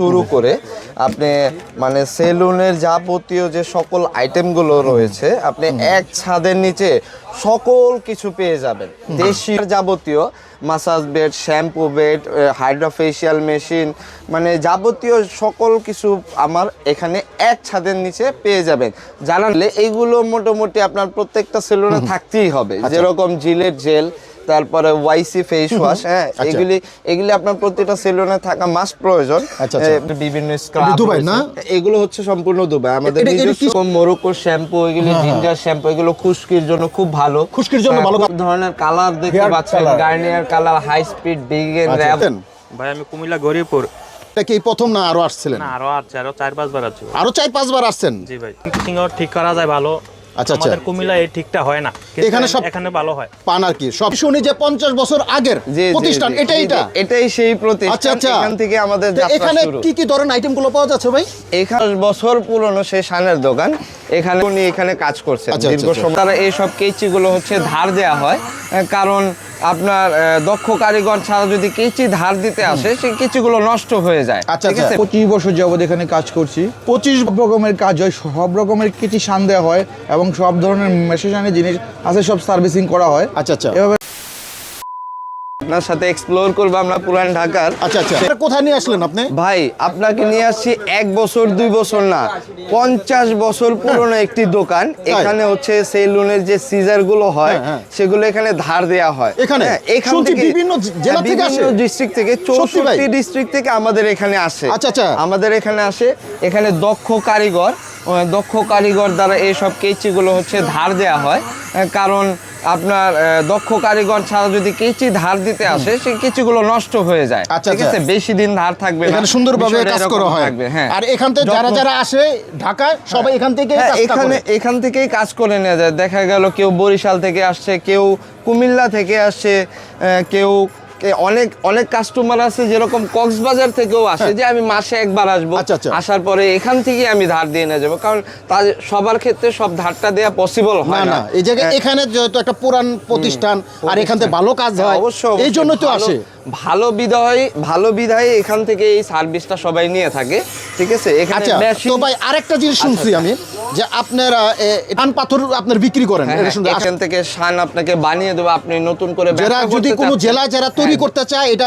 শুরু করে আপনি মানে সেলুনের যাবতীয় যে সকল আইটেমগুলো রয়েছে আপনি এক ছাদের নিচে সকল কিছু পেয়ে যাবেন। দেশি যাবতীয় massage bed shampoo bed hydrofacial machine মানে যাবতীয় সকল কিছু আমার এখানে এক ছাদের নিচে পেয়ে যাবেন। জানালে এইগুলো মোটামুটি আপনার প্রত্যেকটা সেলুনে থাকতেই হবে। যেরকম জিলেট জেল তারপরে ওয়াইসি ফেস ওয়াশ হ্যাঁ আচ্ছা। এগুলি এগুলি আপনার প্রতিটা সেলুনে থাকা মাস্ট প্রয়োজন। আচ্ছা, আচ্ছা। বিভিন্ন স্ক্রাব দুবাই না? এগুলো হচ্ছে সম্পূর্ণ দুবাই। আমাদের নিজস্ব মরক্কো শ্যাম্পু এগুলি জিঞ্জার শ্যাম্পু এগুলো খুশকির জন্য খুব ভালো খুশকির জন্য হ্যাঁ, ভালো। ধরনের কালার দেখতে পাচ্ছেন Garnier colour high speed Bigen আচ্ছা, র্যাপ ভাই আমি কুমিল্লা গরিপুর। এটা কি এই প্রথম না আরও আসছিলেন? না আরও আছে আরও চার পাঁচবার আছে আরও চার পাঁচবার আসছেন? জি ভাই। সিঙ্গার ঠিক করা যায় ভালো। আচ্ছা, আচ্ছা। আমাদের কুমিল্লা এই ঠিকটা হয় না। এখানে সব- এখানে ভালো হয়। পান আর কি। সব শুনি যে পঞ্চাশ বছর আগের প্রতিষ্ঠান জি, এটা? এটাই সেই প্রতিষ্ঠান। আচ্ছা আচ্ছা। এখান থেকে আমাদের যাত্রা এখানে কি কি ধরনের আইটেমগুলো পাওয়া যাচ্ছে ভাই? এখানে দশ বছর পুরনো সেই সানের দোকান। এখানে উনি এখানে কাজ করছেন আচ্ছা, দীর্ঘ আচ্ছা, সময়। তারা এই সব কেচিগুলো হচ্ছে ধার দেয়া হয় কারণ আপনার দক্ষ কারিগর ছাড়া যদি কেচি ধার দিতে আসে সেই কেচিগুলো নষ্ট হয়ে যায়। আচ্ছা, ঠিক আচ্ছা। আছে? পঁচিশ বছর যাবৎ এখানে কাজ করছি। পঁচিশ রকমের কাজ হয় সব রকমের কেচি সান দেওয়া হয় এবং সব ধরনের মেশিনারি জিনিস আছে সব সার্ভিসিং করা হয়। আচ্ছা আচ্ছা। এভাবে আপনার সাথে এক্সপ্লোর করব আমরা পুরান ঢাকার। আচ্ছা আচ্ছা। কোথায় নিয়ে আসলেন আপনি? ভাই আপনাকে নিয়ে আসছি এক বছর দুই বছর না পঞ্চাশ বছর পুরনো একটি দোকান। এখানে হচ্ছে সেলুনের যে সিজারগুলো হয় হ্যাঁ, হ্যাঁ। সেগুলো এখানে ধার দেওয়া হয়। এখানে? হ্যাঁ, এখান থেকে বিভিন্ন জেলা থেকে আসে? ডিস্ট্রিক্ট থেকে চৌষট্টি ডিস্ট্রিক্ট থেকে আমাদের এখানে আসে। আচ্ছা, আচ্ছা। আমাদের এখানে আসে। এখানে দক্ষ কারিগর দক্ষ কারিগর দ্বারা এইসব কেচিগুলো হচ্ছে ধার দেওয়া হয়। কারণ আপনার দক্ষ কারিগর ছাড়া যদি কেচি ধার দিতে আসে সেই কেচিগুলো নষ্ট হয়ে যায়। আচ্ছা, ঠিক আচ্ছা। আছে? বেশি দিন ধার থাকবে এখানে সুন্দরভাবে কাজ করা হয়। থাকবে, হ্যাঁ। আর এখান থেকে যারা যারা আসে ঢাকায় সবাই এখান থেকে হ্যাঁ, এখানে এখান থেকেই কাজ করে নেওয়া যায়। দেখা গেল কেউ বরিশাল থেকে আসছে কেউ কুমিল্লা থেকে আসছে কেউ অনেক অনেক কাস্টমার আছে যেরকম কক্সবাজার থেকেও আসে যে আমি মাসে একবার আসব আচ্ছা, আচ্ছা। আসার পরে এখান থেকে আমি ধার দিয়ে নিয়ে যাব। কারণ তাদের সবার ক্ষেত্রে সব ধারটা দেওয়া পসিবল হয় না না। এই জায়গায় হ্যাঁ, এখানে যেহেতু একটা পুরান প্রতিষ্ঠান আর এখান থেকে ভালো কাজ হয় অবশ্যই এই জন্য তো আসে। ভালো ভালো এখান থেকে এই সার্ভিসটা সবাই নিয়ে থাকে ঠিক আছে? এখানে আচ্ছা তো ভাই আরেকটা জিনিস শুনছি আমি যে আপনারা পান পাথর আপনার বিক্রি করেন হ্যাঁ, হ্যাঁ। এখান থেকে শান আপনাকে বানিয়ে দেবো আপনি নতুন করে যারা যদি কোনো। জেলায় যারা তৈরি হ্যাঁ, করতে চায় এটা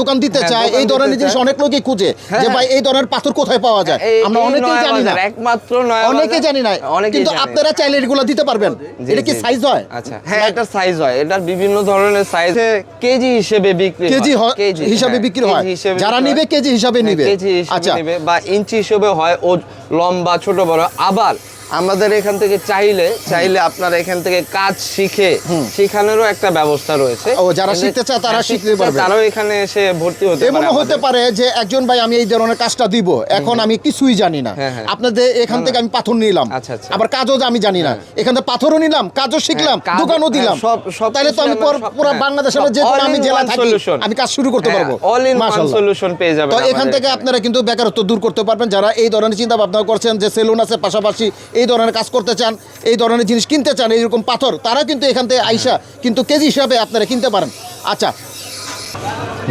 দোকান দিতে হ্যাঁ, চায় এই ধরনের জিনিস অনেক লোকই খুঁজে হ্যাঁ, যে ভাই। এই ধরনের পাথর কোথায় পাওয়া যায়? আমরা অনেকেই জানি না। একমাত্র নয়া অনেকে জানি না। কিন্তু আপনারা চাইলে এগুলো দিতে পারবেন। এটা কি সাইজ হয়? আচ্ছা হ্যাঁ এটার সাইজ হয়। এটার বিভিন্ন ধরনের সাইজ কেজি হিসেবে বিক্রি কেজি হিসাবে বিক্রি হয়। যারা বিক্রি নিবে। কেজি হিসাবে নিবে। কেজি হিসেবে আচ্ছা। নিবে বা ইঞ্চি হিসেবে হয় ও লম্বা ছোট বড়। আবার আমাদের এখান থেকে চাইলে চাইলে আপনারা এখান থেকে কাজ শিখে শেখানোরও একটা ব্যবস্থা রয়েছে। ও, যারা শিখতে চায় তারা হ্যাঁ, শিখতে পারবে। তারাও এখানে এসে ভর্তি হতে পারে এমনও হতে পারে যে একজন ভাই আমি এই ধরনের কাজটা দিব এখন আমি কিছুই জানি না। হ্যাঁ, হ্যাঁ। আপনাদের এখান থেকে আমি পাথর নিলাম আচ্ছা, আচ্ছা। আবার কাজও আমি জানি না। এখান থেকে পাথরও নিলাম কাজও শিখলাম হ্যাঁ, দোকানও দিলাম। হ্যাঁ, সব- সব তাহলে তো আমি পর- হ্যাঁ, বাংলাদেশের যে কোনো আমি জেলা থাকি আমি কাজ শুরু করতে পারব। অল ইন ওয়ান সলিউশন পেয়ে যাবেন তো এখান থেকে আপনারা কিন্তু বেকারত্ব দূর করতে পারবেন যারা এই ধরনের চিন্তা ভাবনা করছেন যে সেলুন আছে পাশাপাশি এই ধরনের কাজ করতে চান এই ধরনের জিনিস কিনতে চান এইরকম পাথর তারা কিন্তু এখান থেকে আইসা কিন্তু কেজি হিসাবে আপনারা কিনতে পারেন। আচ্ছা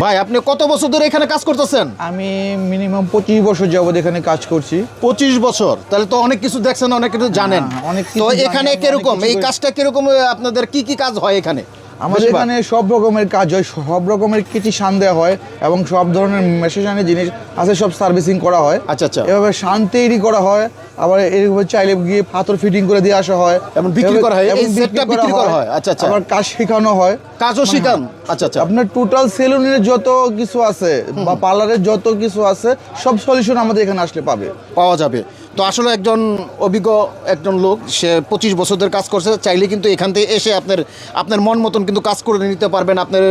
ভাই আপনি কত বছর ধরে এখানে কাজ করতেছেন? আমি মিনিমাম পঁচিশ বছর যাবত এখানে কাজ করছি। পঁচিশ বছর তাহলে তো অনেক কিছু দেখছেন অনেক কিছু জানেন। হ্যাঁ, অনেক তো এখানে কীরকম এই কাজটা কীরকম আপনাদের কি কি কাজ হয় এখানে? আমাদের এখানে সব রকমের কাজ হয় সব রকমের কিছু সান দেওয়া হয় এবং সব ধরনের মেশিনারি জিনিস আছে সব সার্ভিসিং করা হয়। আচ্ছা, আচ্ছা। এভাবে শান তৈরি করা হয় আবার এরকম চাইলে গিয়ে পাথর ফিটিং করে দিয়ে আসা হয়। এবং বিক্রি করা হয়? এই সেটটা বিক্রি করা হয়? আচ্ছা, আচ্ছা। আবার কাজ শেখানো হয়। কাজও শিখান? আচ্ছা আচ্ছা। আপনার টোটাল সেলুনের যত কিছু আছে বা পার্লারের যত কিছু আছে সব সলিউশন আমাদের এখানে আসলে পাবে। পাওয়া যাবে। তো আসলে একজন অভিজ্ঞ একজন লোক সে পঁচিশ বছর ধরে কাজ করছে চাইলে কিন্তু এখান থেকে এসে আপনার আপনার মন মতন কিন্তু কাজ করে নিতে পারবেন আপনার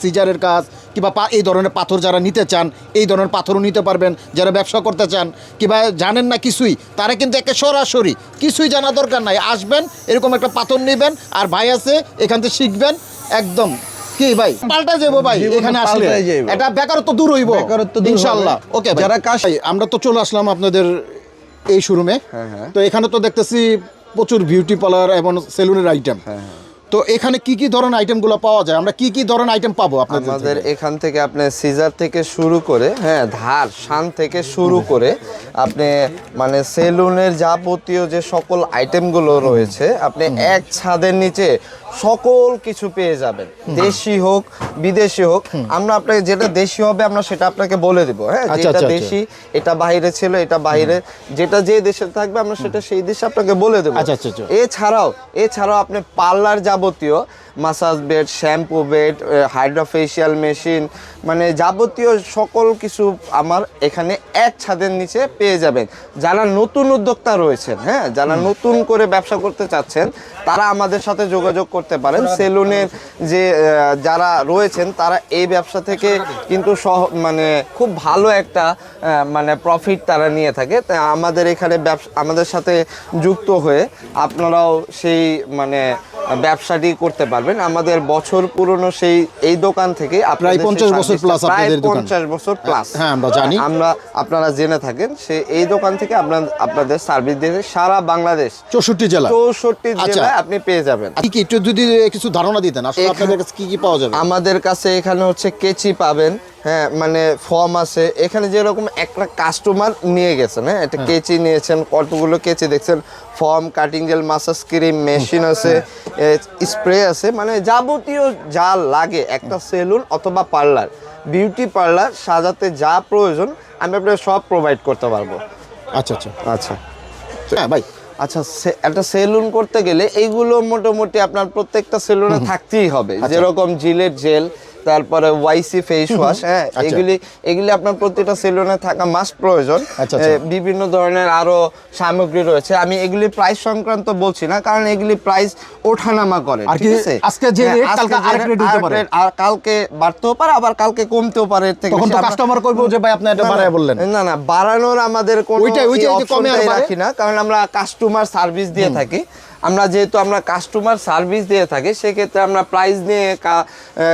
সিজারের কাজ কিংবা এই ধরনের পাথর যারা নিতে চান এই ধরনের পাথরও নিতে পারবেন যারা ব্যবসা করতে চান কিংবা জানেন না কিছুই তারা কিন্তু একে সরাসরি কিছুই জানা দরকার নাই আসবেন এরকম একটা পাথর নেবেন আর ভাই আছে এখান থেকে শিখবেন একদম। কি ভাই? পাল্টা যাব ভাই এখানে আসলে এটা বেকারত্ব দূর হইব বেকারত্ব ওকে যারা যারা কাজ আমরা তো চলে আসলাম আপনাদের এই শোরুমে হ্যাঁ, হ্যাঁ। তো এখানে তো দেখতেছি প্রচুর বিউটি পার্লার এবং সেলুনের আইটেম তো এখানে কি কি ধরনের আইটেমগুলো পাওয়া যায়? আমরা কি কি ধরনের আইটেম পাবো আপনাদের আমাদের এখান থেকে আপনি সিজার থেকে শুরু করে হ্যাঁ ধার শান থেকে শুরু করে আপনি মানে সেলুনের যাবতীয় যে সকল আইটেমগুলো রয়েছে আপনি এক ছাদের নিচে সকল কিছু পেয়ে যাবেন। দেশি হোক বিদেশি হোক আমরা আপনাকে যেটা দেশি হবে আমরা সেটা আপনাকে বলে দিব। হ্যাঁ আচ্ছা, যেটা আচ্ছা, আচ্ছা। দেশি এটা বাইরে ছিল এটা বাইরে। যেটা যে দেশে থাকবে আমরা সেটা সেই দেশে আপনাকে বলে দেবো। এছাড়াও এছাড়াও আপনি পার্লার যাবতীয় massage bed shampoo bed hydrofacial machine মানে যাবতীয় সকল কিছু আমার এখানে এক ছাদের নিচে পেয়ে যাবেন। যারা নতুন উদ্যোক্তা রয়েছেন হ্যাঁ যারা নতুন করে ব্যবসা করতে চাচ্ছেন তারা আমাদের সাথে যোগাযোগ করতে পারেন। সেলুনের যে যারা রয়েছেন তারা এই ব্যবসা থেকে কিন্তু সহ মানে খুব ভালো একটা মানে প্রফিট তারা নিয়ে থাকে। তা আমাদের এখানে ব্যবসা আমাদের সাথে যুক্ত হয়ে আপনারাও সেই মানে ব্যবসাটি করতে পারবেন। আমাদের বছর পুরনো সেই এই দোকান থেকে প্রায় পঞ্চাশ বছর প্লাস আপনাদের পঞ্চাশ বছর প্লাস হ্যাঁ, আমরা জানি। আমরা আপনারা জেনে থাকেন সে এই দোকান থেকে আপনার আপনাদের সার্ভিস দিয়ে সারা বাংলাদেশ চৌষট্টি জেলা। চৌষট্টি আচ্ছা। জেলায় আপনি পেয়ে যাবেন। কি একটু যদি কিছু ধারণা দিতেন আসলে আপনাদের কাছে কি কি পাওয়া যাবে? আমাদের কাছে এখানে হচ্ছে কেচি পাবেন হ্যাঁ মানে ফর্ম আছে। এখানে যেরকম একটা কাস্টমার নিয়ে গেছেন হ্যাঁ একটা কেচি নিয়েছেন কতগুলো কেচি দেখছেন form cutting gel massage cream machine আছে স্প্রে আছে মানে যাবতীয় যা লাগে একটা সেলুন অথবা পার্লার বিউটি পার্লার সাজাতে যা প্রয়োজন আমি আপনাকে সব প্রোভাইড করতে পারব। আচ্ছা আচ্ছা। আচ্ছা। হ্যাঁ ভাই। আচ্ছা একটা সেলুন করতে গেলে এইগুলো মোটামুটি আপনার প্রত্যেকটা সেলুনে থাকতেই হবে। যেরকম জিলের জেল তারপরে ওয়াইসি ফেস ওয়াশ হ্যাঁ আচ্ছা। এগুলি এগুলি আপনার প্রতিটা সেলুনে থাকা মাস্ট প্রয়োজন। আচ্ছা, আচ্ছা। বিভিন্ন ধরনের আরও সামগ্রী রয়েছে। আমি এগুলি প্রাইস সংক্রান্ত বলছি না কারণ এগুলি প্রাইস ওঠানামা করে ঠিক আছে? আজকে যে হ্যাঁ। আর কালকে বাড়তেও পারে আবার কালকে কমতেও পারে থেকে তখন তো কাস্টমার করব যে ভাই আপনি এটা বাড়ায় বললেন। না না বাড়ানোর আমাদের কোনো ওইটাই, ওইটাই, কমে রাখি না কারণ আমরা কাস্টমার সার্ভিস দিয়ে থাকি। আমরা যেহেতু আমরা কাস্টমার সার্ভিস দিয়ে থাকি সেক্ষেত্রে আমরা প্রাইস নিয়ে কা- এ,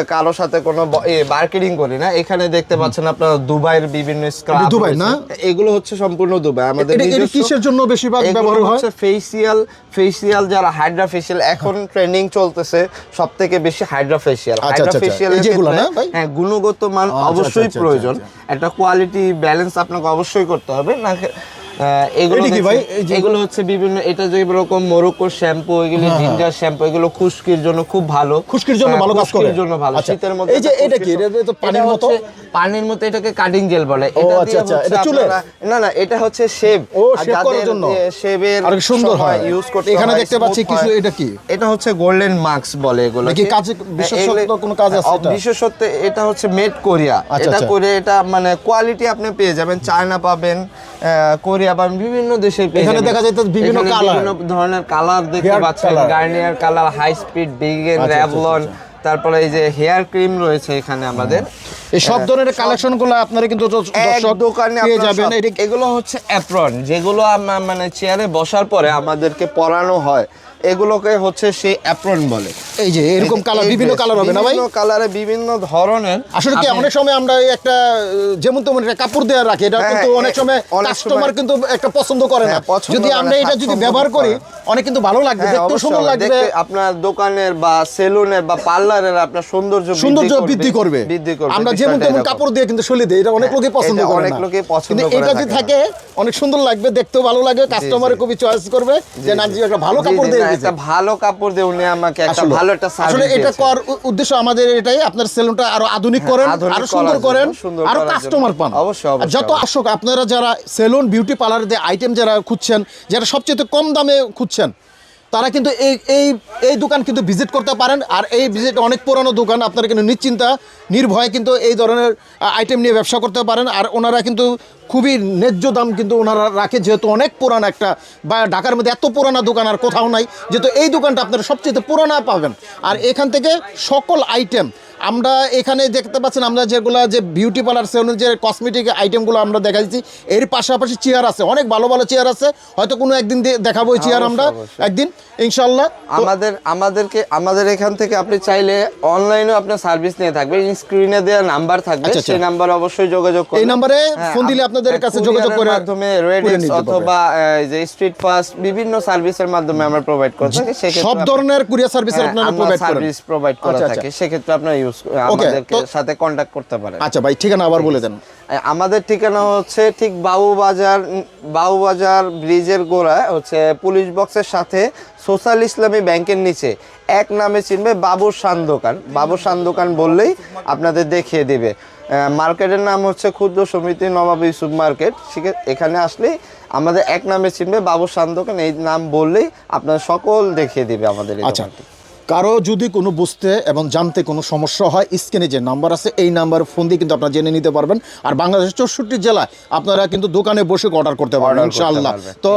কারোর সাথে কোনো মার্কেটিং করি না। এখানে দেখতে পাচ্ছেন আপনারা দুবাইয়ের বিভিন্ন স্ক্রাব দুবাই না? এগুলো হচ্ছে সম্পূর্ণ দুবাই। আমাদের কিসের জন্য বেশিরভাগ ব্যবহার হয়? হচ্ছে ফেসিয়াল ফেসিয়াল যারা হাইড্রা ফেসিয়াল এখন ট্রেন্ডিং চলতেছে সব থেকে বেশি হাইড্রা ফেসিয়াল আচ্ছা, হাইড্রা আচ্ছা, আচ্ছা। ফেসিয়াল হ্যাঁ গুণগত মান আচ্ছা, অবশ্যই আচ্ছা, প্রয়োজন। আচ্ছা, একটা কোয়ালিটি ব্যালেন্স আপনাকে অবশ্যই করতে হবে। না এগুলো কি ভাই? এগুলো হচ্ছে বিভিন্ন এটা মোরক্কো শ্যাম্পু এগুলো জিঞ্জার শ্যাম্পু এগুলো খুশকির জন্য খুব ভালো খুশকির জন্য হ্যাঁ, ভালো কাজ করে? জন্য ভালো আচ্ছা। শীতের মধ্যে এই যে এটা কি? এটা তো পানির মতো? পানির মতো এটাকে কাটিং জেল বলে এটা আচ্ছা, আচ্ছা। এটা চুলের? না না এটা হচ্ছে শেভ ও, shave করার জন্য। শেভের আর সুন্দর হয়। ইউজ করতে এখানে দেখতে পাচ্ছি কিছু, এটা কি? এটা হচ্ছে গোল্ডেন মার্কস বলে এগুলো কি কাজে- বিশেষত্ব কোনো কাজ আছে এটা? বিশেষত্ব এটা হচ্ছে মেড কোরিয়া আচ্ছা, এটা আচ্ছা। করে এটা মানে কোয়ালিটি আপনি পেয়ে যাবেন চায়না পাবেন কোরিয়া বা বিভিন্ন দেশে এখানে দেখা যায় বিভিন্ন কালার বিভিন্ন ধরনের কালার দেখতে পাচ্ছেন। Garnier colour high speed Bigen Revlon তারপরে এই যে হেয়ার ক্রিম রয়েছে এখানে আমাদের। এই সব ধরনের কালেকশনগুলো আপনারা কিন্তু দর্শক দোকানে পেয়ে যাবেন। এগুলো হচ্ছে অ্যাপ্রন যেগুলো মানে চেয়ারে বসার পরে আমাদেরকে পরানো হয়। এগুলোকে হচ্ছে সেই অ্যাপ্রন বলে। এই যে এরকম কালার বিভিন্ন কালার হবে না ভাই? বিভিন্ন কালারে বিভিন্ন ধরনের আসলে কি অনেক সময় আমরা এই একটা যেমন তেমন একটা কাপড় দেওয়া রাখি এটা হ্যাঁ, কিন্তু হ্যাঁ, অনেক সময় কাস্টমার কিন্তু একটা পছন্দ করে না। হ্যাঁ, যদি আমরা এটা যদি ব্যবহার করে। অনেক কিন্তু ভালো লাগবে হ্যাঁ, অবশ্যই, সুন্দর লাগবে। আপনার দোকানের বা সেলুনের বা পার্লারের আপনার সৌন্দর্য সৌন্দর্য বৃদ্ধি করবে। বৃদ্ধি করবে আমরা যেমন তেমন কাপড় দিয়ে কিন্তু সলি দিই এটা অনেক হ্যাঁ, লোকই পছন্দ করে অনেক না। লোকই পছন্দ করে এটা যদি থাকে অনেক সুন্দর লাগবে দেখতেও ভালো লাগবে কাস্টমার খুবই চয়েস করবে যে না একটা ভালো কাপড় দিয়ে। একটা ভালো কাপড় দিয়ে উনি আমাকে একটা ভালো একটা সার্ভিস আসলে এটা করার উ- উদ্দেশ্য আমাদের এটাই আপনার সেলুনটা আরও আধুনিক করেন হ্যাঁ, আরও সুন্দর করেন আরও কাস্টমার পান। অবশ্যই, অবশ্যই, যত। আসুক আপনারা যারা সেলুন বিউটি পার্লার আইটেম যারা খুঁজছেন যারা সবচেয়ে কম দামে খুঁজছেন তারা কিন্তু এই এই এই দোকান কিন্তু ভিজিট করতে পারেন। আর এই ভিজিট অনেক পুরানো দোকান, আপনারা কিন্তু নিশ্চিন্তা, নির্ভয়ে কিন্তু এই ধরনের আইটেম নিয়ে ব্যবসা করতে পারেন। আর ওনারা কিন্তু খুবই ন্যায্য দাম কিন্তু ওনারা রাখে, যেহেতু অনেক পুরানো একটা, বা ঢাকার মধ্যে এত পুরানা দোকান আর কোথাও নাই, যেহেতু এই দোকানটা আপনারা সবচেয়ে পুরানা পাবেন। আর এখান থেকে সকল আইটেম আমরা এখানে দেখতে পাচ্ছেন আমরা যেগুলো যে বিউটি পার্লার সেলুন যে কসমেটিক আইটেমগুলো আমরা দেখাচ্ছি এর পাশাপাশি চেয়ার আছে অনেক ভালো ভালো চেয়ার আছে। হয়তো কোনো একদিন দেখাবো চেয়ার আমরা। একদিন ইনশাল্লাহ আমাদের আমাদেরকে আমাদের এখান থেকে আপনি চাইলে অনলাইনেও আপনার সার্ভিস নিয়ে থাকবে। স্ক্রিনে দেওয়া নাম্বার থাকবে আচ্ছা, আচ্ছা। সেই নাম্বার অবশ্যই যোগাযোগ করবেন এই নাম্বারে হ্যাঁ, ফোন দিলে আপনাদের কাছে যোগাযোগ এর করে মাধ্যমে নিতে অথবা যে স্ট্রিট ফাস্ট বিভিন্ন সার্ভিসের মাধ্যমে আমরা প্রোভাইড করে থাকি সব ধরনের কুরিয়ার সার্ভিস হ্যাঁ, আপনারা প্রোভাইড করেন। সার্ভিস প্রোভাইড করে আচ্ছা, আচ্ছা। সেক্ষেত্রে আপনার ইউজ আমাদেরকে সাথে কন্ট্যাক্ট করতে পারেন আচ্ছা ভাই ঠিকানা আবার বলে দেন। আমাদের ঠিকানা হচ্ছে ঠিক বাবুবাজার বাবুবাজার ব্রিজের গোড়ায় হচ্ছে পুলিশ বক্সের সাথে সোশ্যাল ইসলামী ব্যাংকের নিচে। এক নামে চিনবে বাবুর শান দোকান বাবুর শান দোকান বললেই আপনাদের দেখিয়ে দিবে। মার্কেটের নাম হচ্ছে ক্ষুদ্র সমিতি নবাব ইউসুফ মার্কেট। সেখে- এখানে আসলেই আমাদের এক নামে চিনবে বাবুর শান দোকান এই নাম বললেই আপনার সকল দেখিয়ে দিবে আমাদের আচ্ছা। কারও যদি কোনো বুঝতে এবং জানতে কোনো সমস্যা হয় স্ক্রিনে যে নাম্বার আছে এই নাম্বার ফোন দিয়ে কিন্তু আপনারা জেনে নিতে পারবেন। আর বাংলাদেশের চৌষট্টি জেলায় আপনারা কিন্তু দোকানে বসে অর্ডার করতে পারবেন ইনশাআল্লাহ। তো